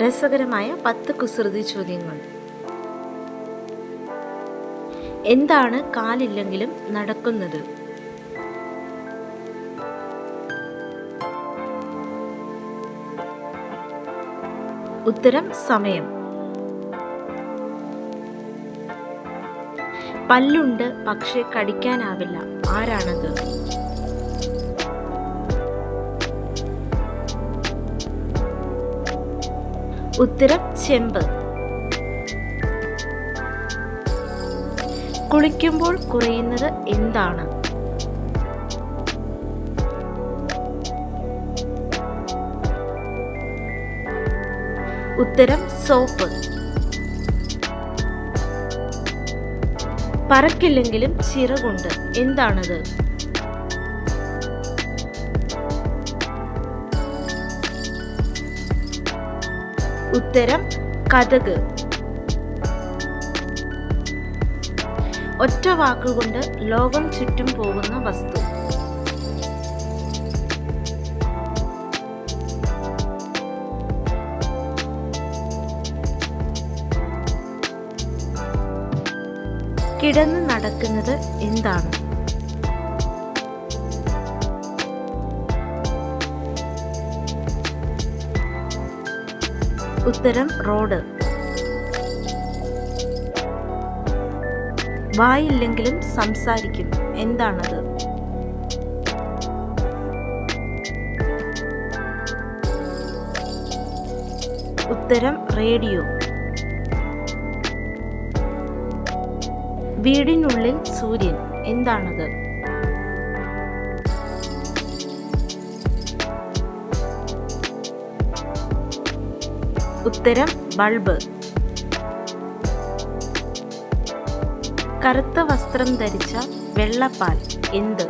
രസകരമായ പത്ത് കുസൃതി ചോദ്യങ്ങൾ. എന്താണ് കാലില്ലെങ്കിലും നടക്കുന്നത്? ഉത്തരം സമയം. പല്ലുണ്ട് പക്ഷെ കടിക്കാനാവില്ല. ആരാണത്? ഉത്തരം ചെമ്പ്. കുളിക്കുമ്പോൾ കുറയുന്നത് എന്താണ്? ഉത്തരം സോപ്പ്. പറക്കില്ലെങ്കിലും ചിറകുണ്ട്. എന്താണത്? ഉത്തരം കഥക്. ഒറ്റ വാക്കുകൊണ്ട് ലോകം ചുറ്റും പോകുന്ന വസ്തു. കിടന്ന് നടക്കുന്നത് എന്താണ്? ഉത്തരം റോഡ്. വായില്ലെങ്കിലും സംസാരിക്കും. എന്താണത്? ഉത്തരം റേഡിയോ. വീടിനുള്ളിൽ സൂര്യൻ. എന്താണത്? ഉത്തരം ബൾബ്. കറുത്ത വസ്ത്രം ധരിച്ച വെള്ളപ്പാൽ എന്ത്?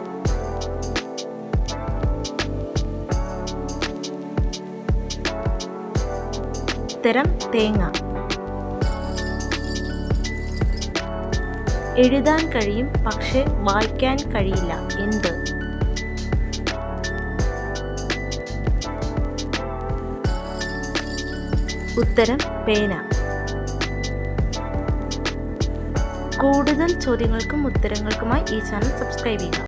ഉത്തരം തേങ്ങ. എഴുതാൻ കഴിയും പക്ഷെ വായിക്കാൻ കഴിയില്ല. എന്ത്? ഉത്തരം പേന. കൂടുതൽ ചോദ്യങ്ങൾക്കും ഉത്തരങ്ങൾക്കുമായി ഈ ചാനൽ സബ്സ്ക്രൈബ് ചെയ്യുക.